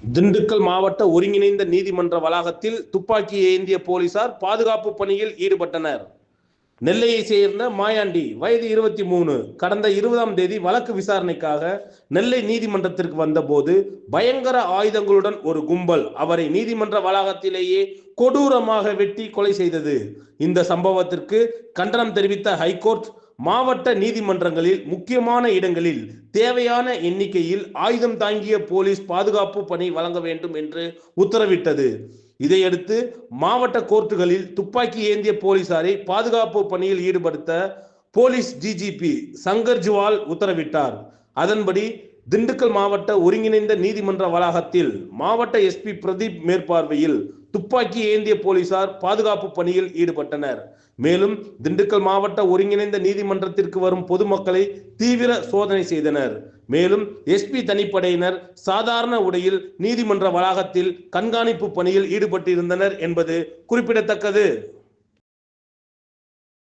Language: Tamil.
திண்டுக்கல் மாவட்ட ஒருங்கிணைந்த நீதிமன்ற வளாகத்தில் துப்பாக்கி ஏந்திய போலீசார் பாதுகாப்பு பணியில் ஈடுபட்டனர். நெல்லையை சேர்ந்த மாயாண்டி வயது இருபத்தி மூணு கடந்த இருபதாம் தேதி வழக்கு விசாரணைக்காக நெல்லை நீதிமன்றத்திற்கு வந்தபோது பயங்கர ஆயுதங்களுடன் ஒரு கும்பல் அவரை நீதிமன்ற வளாகத்திலேயே கொடூரமாக வெட்டி கொலை செய்தது. இந்த சம்பவத்திற்கு கண்டனம் தெரிவித்த ஹைகோர்ட் மாவட்ட நீதிமன்றங்களில் முக்கியமான இடங்களில் தேவையான எண்ணிக்கையில் ஆயுதம் தாங்கிய போலீஸ் பாதுகாப்பு பணி வழங்க வேண்டும் என்று உத்தரவிட்டது. இதையடுத்து மாவட்ட கோர்ட்டுகளில் துப்பாக்கி ஏந்திய போலீசாரை பாதுகாப்பு பணியில் ஈடுபடுத்த போலீஸ் டிஜிபி சங்கர் ஜுவால் உத்தரவிட்டார். அதன்படி திண்டுக்கல் மாவட்ட ஒருங்கிணைந்த நீதிமன்ற வளாகத்தில் மாவட்ட எஸ்பி பிரதீப் மேற்பார்வையில் துப்பாக்கி ஏந்திய போலீசார் பாதுகாப்பு பணியில் ஈடுபட்டனர். மேலும் திண்டுக்கல் மாவட்ட ஒருங்கிணைந்த நீதிமன்றத்திற்கு வரும் பொதுமக்களை தீவிர சோதனை செய்தனர். மேலும் எஸ்பி தனிப்படையினர் சாதாரண உடையில் நீதிமன்ற வளாகத்தில் கண்காணிப்பு பணியில் ஈடுபட்டிருந்தனர் என்பது குறிப்பிடத்தக்கது.